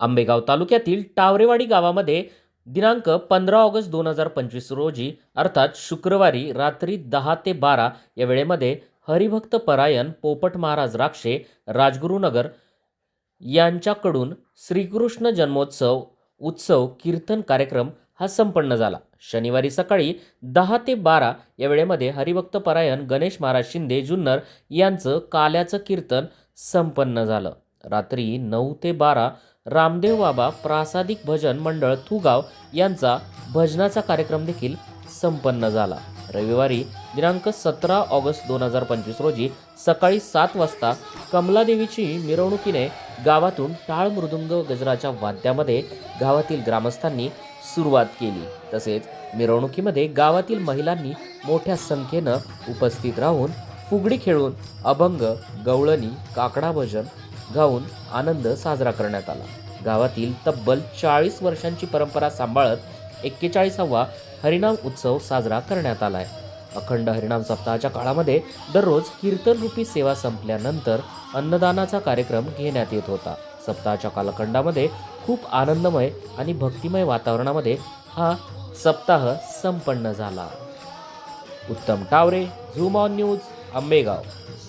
आंबेगाव तालुक्यातील टावरेवाडी गावामध्ये दिनांक पंधरा ऑगस्ट दोन हजार पंचवीस रोजी अर्थात शुक्रवारी रात्री दहा ते बारा या वेळेमध्ये हरिभक्त परायण पोपट महाराज राक्षे राजगुरुनगर यांच्याकडून श्रीकृष्ण जन्मोत्सव उत्सव कीर्तन कार्यक्रम हा संपन्न झाला. शनिवारी सकाळी दहा ते बारा या वेळेमध्ये हरिभक्त परायण गणेश महाराज शिंदे जुन्नर यांचं काल्याचं कीर्तन संपन्न झालं. रात्री नऊ ते बारा रामदेव बाबा प्रासादिक भजन मंडळ थुगाव यांचा भजनाचा कार्यक्रम देखील संपन्न झाला. रविवारी दिनांक सतरा ऑगस्ट दोन हजार पंचवीस रोजी सकाळी सात वाजता कमलादेवीची मिरवणुकीने गावातून टाळ मृदुंग गजराच्या वाद्यामध्ये गावातील ग्रामस्थांनी सुरुवात केली. तसेच मिरवणुकीमध्ये गावातील महिलांनी मोठ्या संख्येनं उपस्थित राहून फुगडी खेळून अभंग गवळणी काकडा भजन गाऊन आनंद साजरा करण्यात आला. गावातील तब्बल चाळीस वर्षांची परंपरा सांभाळत एक्केचाळीसावा हरिनाम उत्सव साजरा करण्यात आला आहे अखंड हरिनाम सप्ताहाच्या काळामध्ये दररोज कीर्तनरूपी सेवा संपल्यानंतर अन्नदानाचा कार्यक्रम घेण्यात येत होता. सप्ताहाच्या कालखंडामध्ये खूप आनंदमय आणि भक्तिमय वातावरणामध्ये हा सप्ताह संपन्न झाला. Uttam Taware Zoom On News Ambegaon.